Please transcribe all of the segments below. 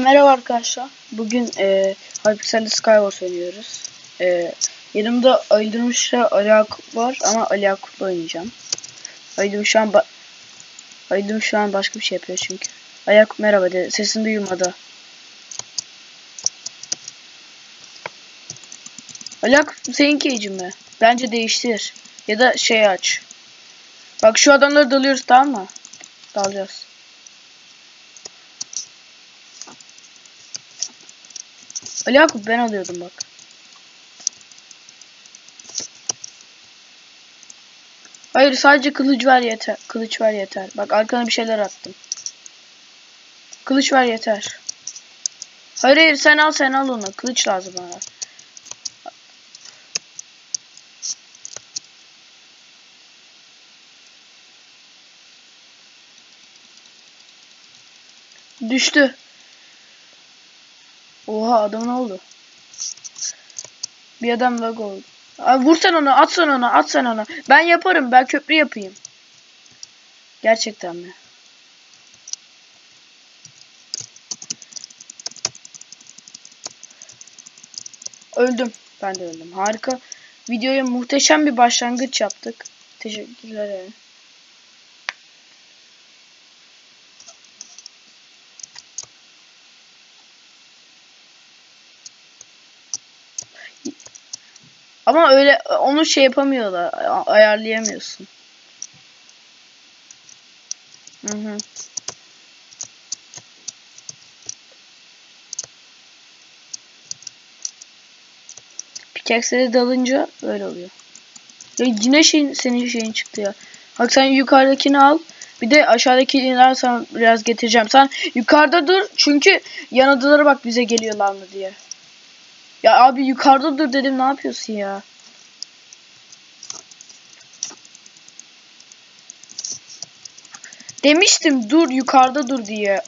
Merhaba arkadaşlar. Bugün e, Hypixel'de Skywars oynuyoruz. E, yanımda Aydınmış'la Ali Yakup var ama Ali Yakup'la oynayacağım. Aydın şu an Aydın şu an başka bir şey yapıyor çünkü. Ali Yakup merhaba de. Sesini duymadı. Ali Yakup seninki iyicim mi? Bence değiştir. Ya da şey aç. Bak şu adamları dalıyoruz tamam mı? Dalacağız. Ali Yakup ben alıyordum bak. Hayır sadece kılıç ver yeter. Kılıç ver yeter. Bak arkana bir şeyler attım. Kılıç ver yeter. Hayır hayır sen al sen al onu. Kılıç lazım bana. Düştü. Oha adam ne oldu? Bir adam lag oldu. Abi vur sen onu, at sen onu, at sen onu. Ben yaparım, ben köprü yapayım. Gerçekten mi? Öldüm. Ben de öldüm. Harika. Videoya muhteşem bir başlangıç yaptık. Teşekkürler. yani. Ama öyle onu şey yapamıyorlar. Ayarlayamıyorsun. Hı hı. Pickaxe'lere dalınca böyle oluyor. Ya yine şeyin, senin şeyin çıktı ya. Bak sen yukarıdakini al. Bir de aşağıdakini sana biraz getireceğim. Sen yukarıda dur çünkü yan adalara bak bize geliyorlar mı diye. Ya abi yukarıda dur dedim ne yapıyorsun ya? Demiştim dur yukarıda dur diye.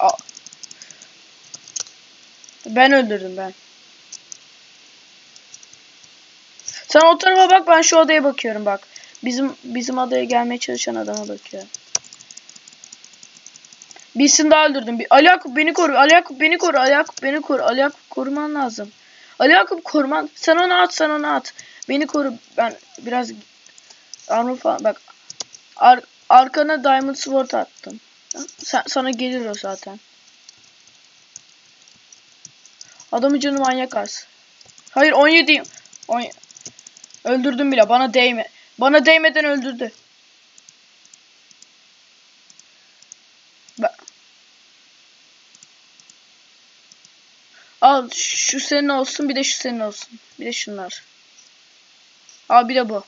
Ben öldürdüm ben. Sen o tarafa bak ben şu adaya bakıyorum bak. Bizim bizim adaya gelmeye çalışan adama bakıyorum. Birisini daha öldürdüm. Bir, Ali Yakup beni koru. Ali Yakup beni koru. Ali Yakup beni koru. Ali Yakup koruman lazım. Ali Yakup koruman. Sen onu at sen onu at. Beni koru. Ben biraz armor falan bak. Ar arkana Diamond Sword attım. Sen, sana gelir o zaten. Adamın canı manyak az. Hayır 17. 10... Öldürdüm bile. Bana değme. Bana değmeden öldürdü. Al şu senin olsun bir de şu senin olsun. Bir de şunlar. Al bir de bu.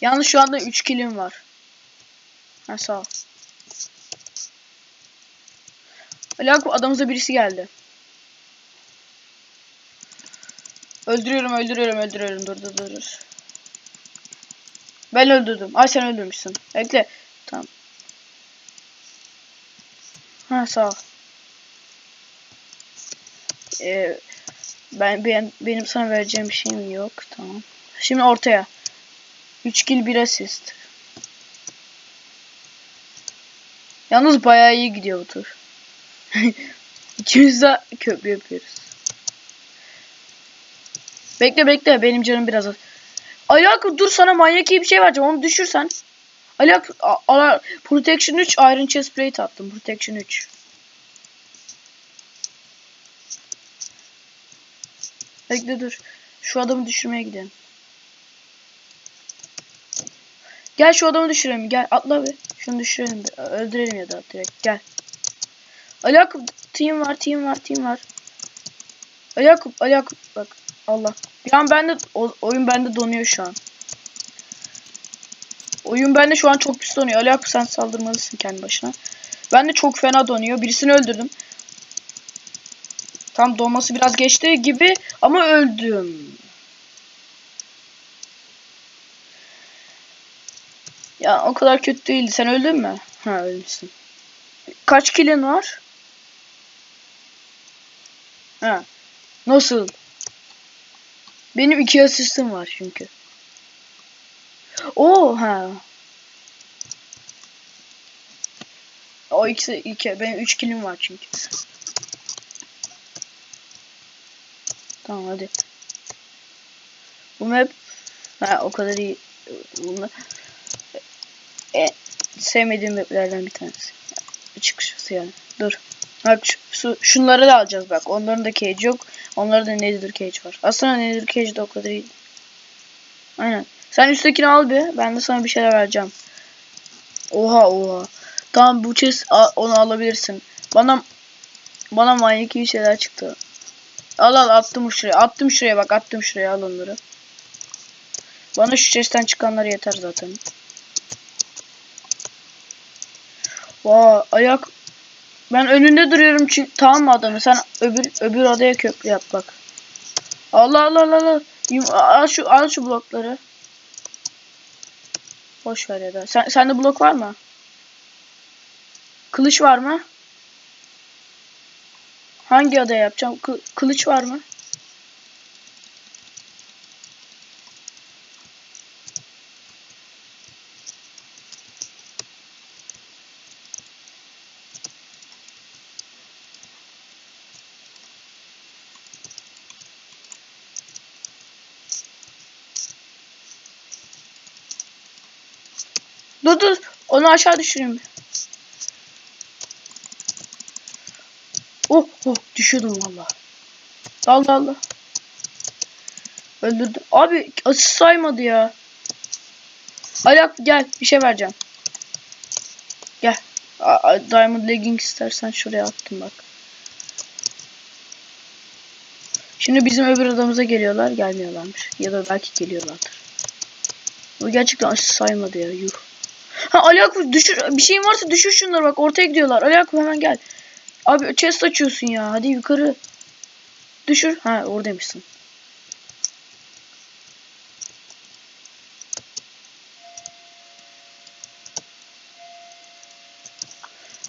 Yalnız şu anda 3 kilim var. Ha sağ ol. Ali Yakup adamıza birisi geldi. Öldürüyorum öldürüyorum öldürüyorum dur dur. dur. Ben öldürdüm. Ay sen öldürmüşsün. Bekle. Tamam. Ha sağ ol. Ee, ben, ben benim sana vereceğim şeyim yok. Tamam. Şimdi ortaya. 3 kill 1 asist. Yalnız bayağı iyi gidiyor bu tur. İkimiz de köprü yapıyoruz. Bekle bekle benim canım biraz az. Ayak dur sana manyak iyi bir şey vereceğim onu düşürsen. Ayak a- ala Protection 3 Iron Chest Plate attım. Protection 3. Bekle dur. Şu adamı düşürmeye gidelim. Gel şu adamı düşürelim. Gel atla bir. Şunu düşürelim. bir. Öldürelim ya da direkt. Gel. Ali Yakup team var team var team var. Ali Yakup Ali Yakup bak. Allah. Bir an bende oyun bende donuyor şu an. Oyun bende şu an çok pis donuyor. Ali Yakup sen saldırmalısın kendi başına. Ben de çok fena donuyor. Birisini öldürdüm. Tam donması biraz geçti gibi ama öldüm. Ya o kadar kötü değildi. Sen öldün mü? Ha ölmüşsün. Kaç kilin var? Ha. Nasıl? Benim iki asistim var çünkü. Oo ha. O ikisi iki. Benim üç kilim var çünkü. Tamam hadi. Bu map ha, o kadar iyi. Bunu e, sevmediğim maplerden bir tanesi. Çıkışısı yani. Dur. Bak şu, şu- şunları da alacağız bak. Onların da cage yok. Onlarda da nether cage var. Aslında nether cage de o kadar iyi. Aynen. Sen üsttekini al bir. Ben de sana bir şeyler vereceğim. Oha oha. Tamam bu chest onu alabilirsin. Bana bana manyak iyi şeyler çıktı. Al al attım şuraya. Attım şuraya bak attım şuraya al onları. Bana şu chest'ten çıkanlar yeter zaten. Vay ayak. Ben önünde duruyorum çünkü tamam mı adamı? Sen öbür öbür adaya köprü yap bak. Allah Allah Allah Allah. Yum- Al şu al şu blokları. Boş ver ya da. Sen sende blok var mı? Kılıç var mı? Hangi adaya yapacağım? Kı- kılıç var mı? Dur dur. Onu aşağı düşüreyim. Oh oh düşüyordum valla. Dal dal dal. Öldürdü. Abi asist saymadı ya. Alak gel bir şey vereceğim. Gel. Diamond legging istersen şuraya attım bak. Şimdi bizim öbür adamıza geliyorlar. Gelmiyorlarmış. Ya da belki geliyorlardır. Bu gerçekten asist saymadı ya. Yuh. Ha Ali Akuf düşür bir şeyin varsa düşür şunları bak ortaya gidiyorlar. Ali Akuf hemen gel. Abi chest açıyorsun ya. Hadi yukarı. Düşür. Ha oradaymışsın.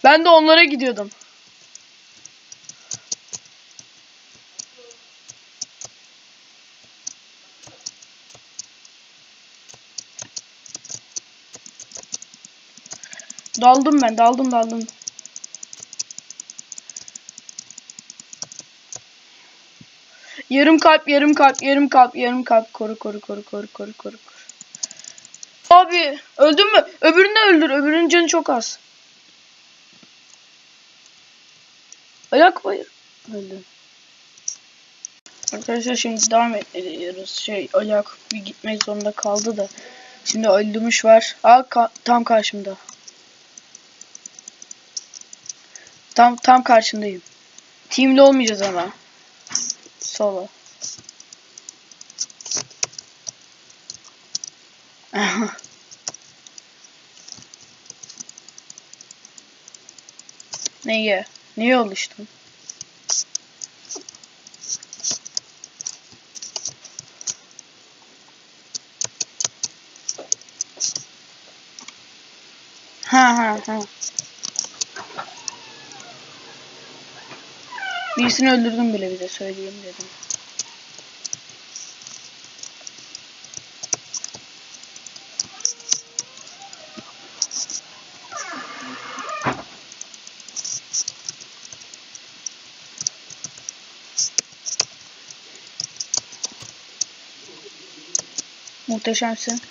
Ben de onlara gidiyordum. Daldım ben, daldım daldım. Yarım kalp, yarım kalp, yarım kalp, yarım kalp. Koru, koru, koru, koru, koru, koru. Abi, öldün mü? Öbürünü öldür. Öbürünün canı çok az. Ayak bayır. Öldü. Arkadaşlar şimdi devam ediyoruz. Şey, ayak bir gitmek zorunda kaldı da. Şimdi öldürmüş var. Aa, ka- tam karşımda. Tam tam karşındayım. Team'li olmayacağız ama. Solo. Neye? Niye oluştun? Ha ha ha. Birisini öldürdüm bile bize söyleyeyim dedim. Muhteşemsin.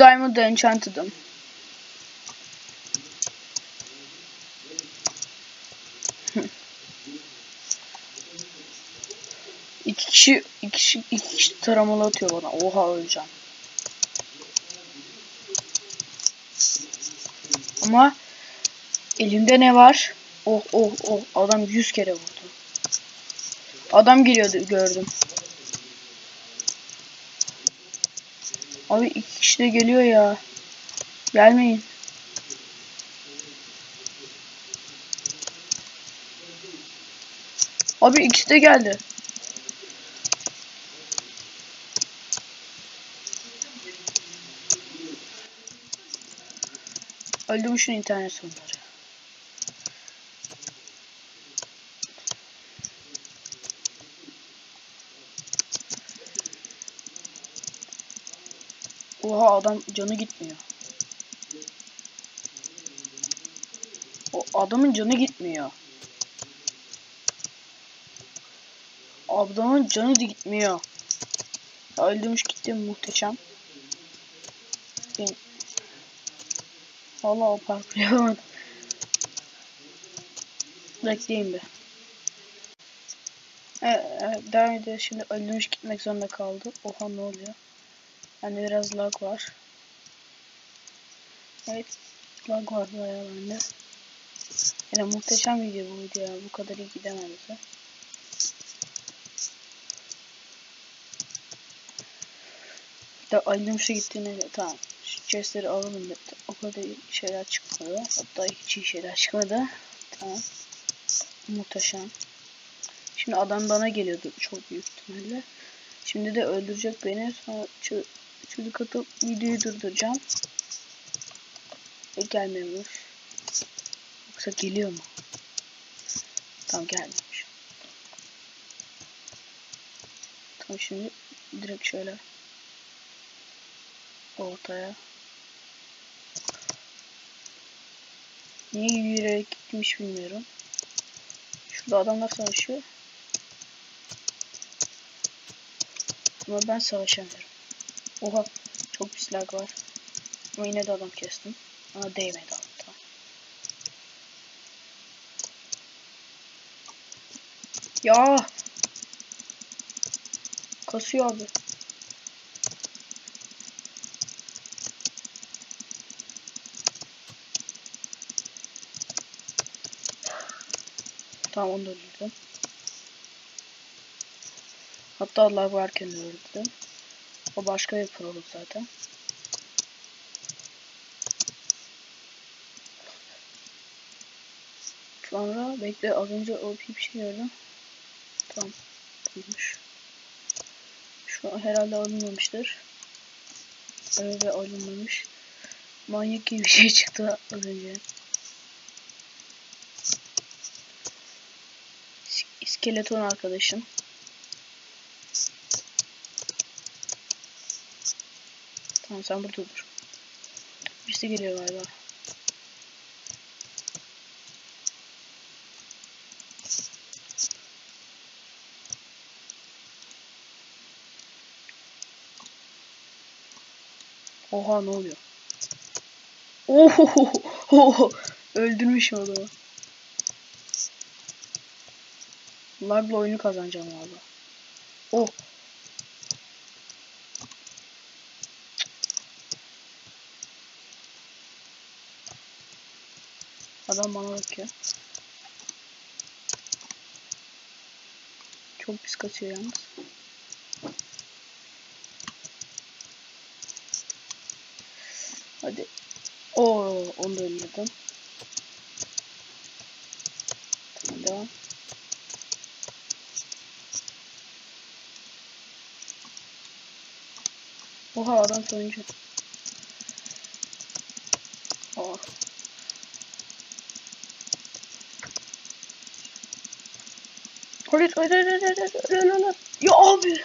Diamond Enchanted'ım. İki kişi, iki kişi, iki kişi taramalı atıyor bana. Oha öleceğim. Ama elimde ne var? Oh oh oh adam yüz kere vurdu. Adam geliyordu gördüm. Abi iki kişi de geliyor ya. Gelmeyin. Abi ikisi de geldi. Öldürmüşsün internet sonları. Oha adam canı gitmiyor. O adamın canı gitmiyor. Adamın canı da gitmiyor. Ya öldürmüş gitti muhteşem. Ben... Valla o parkur yapamadım. Bekleyin bir. Evet, evet devam ediyor. Şimdi öldürmüş gitmek zorunda kaldı. Oha ne oluyor? Bende biraz lag var. Evet. Lag var bayağı bende. Yine muhteşem video bu video ya. Bu kadar iyi gidemezdi. Da Aylumş'a gittiğine göre tamam. Şu chestleri alalım dedi. O kadar iyi şeyler çıkmadı. Hatta hiç iyi şeyler çıkmadı. Tamam. Muhteşem. Şimdi adam bana geliyordu çok büyük ihtimalle. Şimdi de öldürecek beni. Sonra çocuk atıp videoyu durduracağım. E gelmiyormuş. Yoksa geliyor mu? Tamam gelmemiş. Tamam şimdi direkt şöyle ortaya. Niye yürüyerek gitmiş bilmiyorum. Şurada adamlar savaşıyor. Ama ben savaşamıyorum. Oha çok pis lag var. Ama yine de adam kestim. Ama değmedi adam tamam. Ya. Kasıyor abi. Tamam onu da öldürdüm. Hatta lag varken öldürdüm. O başka bir prolog zaten. Sonra bekle az önce o bir şey gördüm. Tamam. Buymuş. Şu an herhalde alınmamıştır. Öyle alınmamış. Manyak gibi bir şey çıktı az önce. İs- İskeleton arkadaşım. Tamam sen burada dur. Birisi geliyor galiba. Oha ne oluyor? Oho, öldürmüşüm adamı. Lagla oyunu kazanacağım valla. Oh. Adam bana bakıyor. Çok pis kaçıyor yalnız. Hadi. Oo, onu da öldürdüm. Tamam devam. Oha adam sonuncu. Aa. Hayır hayır hayır hayır hayır hayır hayır. Ya abi.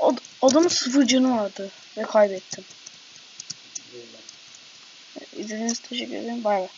Ad adamın sıfır canı vardı ve kaybettim. İzlediğiniz için teşekkür ederim. Bay bay.